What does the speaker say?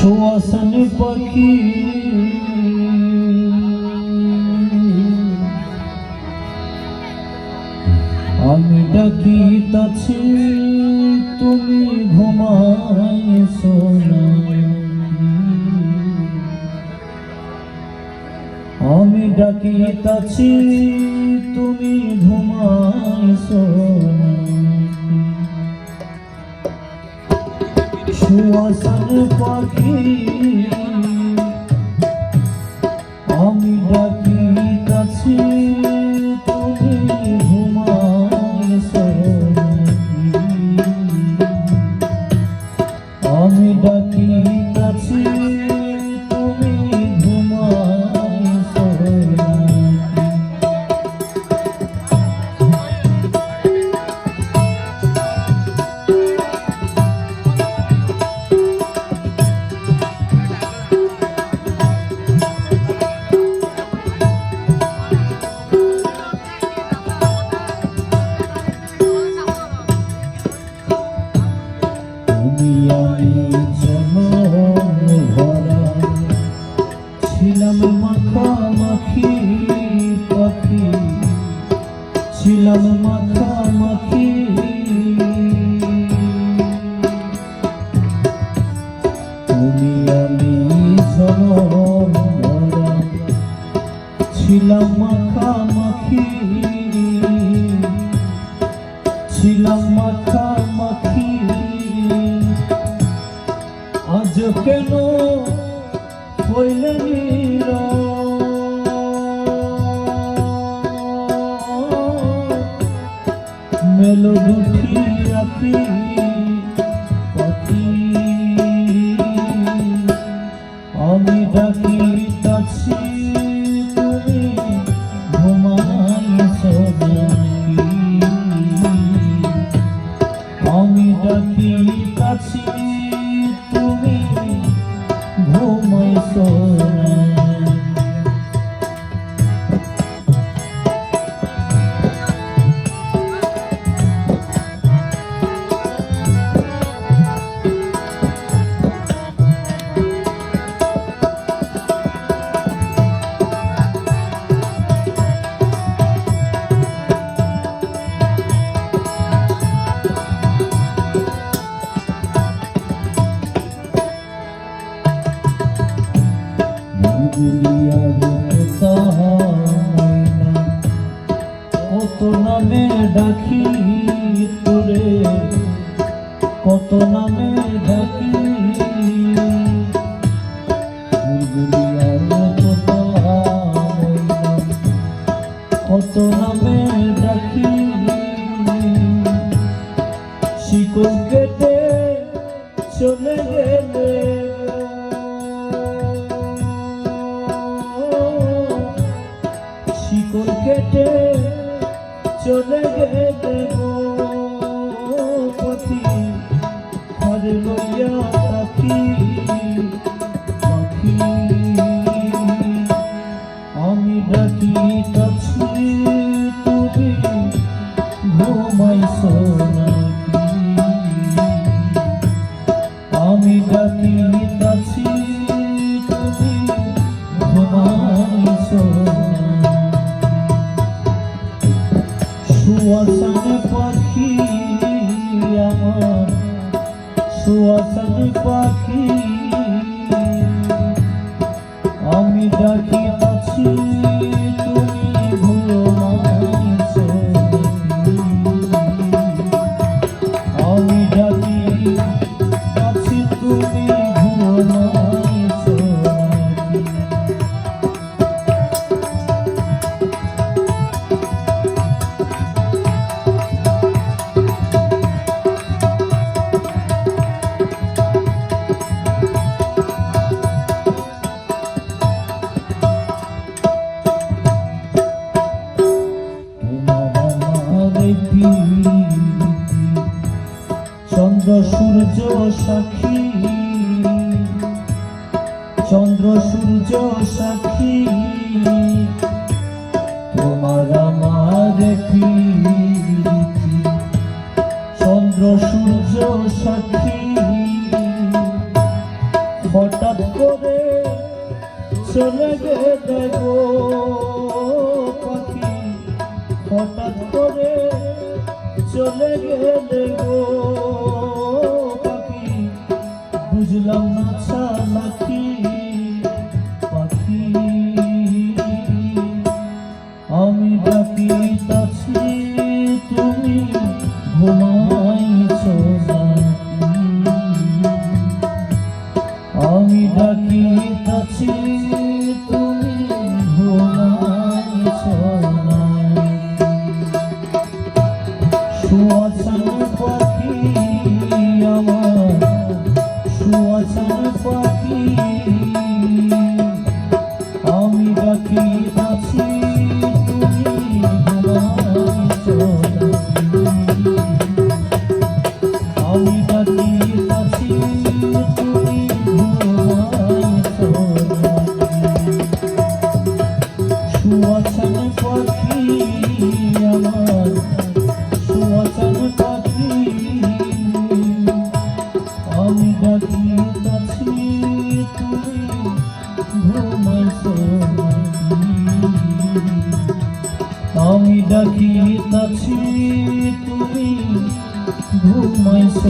সুয়াসন পাখি। আমি ডাকি তাছি তুমি ঘুমাই সোনা আমি ডাকি তাছি তুমি ঘুমাই সোনা সুয়াসন পাখি। আমি ডাকি কাছে তুমি কেন হইলে মেলো দুটি আখি কত নামে ডাকি তোরে কত নামে ডাকি কত নামে ডাকি শিকল কেটে চলে গেলে ঘুমাই সোনাকি আমি ডাকি কাছি তুমি ঘুমাই সোনা। সুয়াসন পাখি আমার সুয়াসন পাখি সূর্য সাক্ষী। চন্দ্র সূর্য সাক্ষী। তোমার আমার চন্দ্র সূর্য সাক্ষী। ফট করে চলে গো পাখি। হঠাৎ করে চলে গো পাখি não আমি ডাকি তাছি তুমি ঘুমাইছ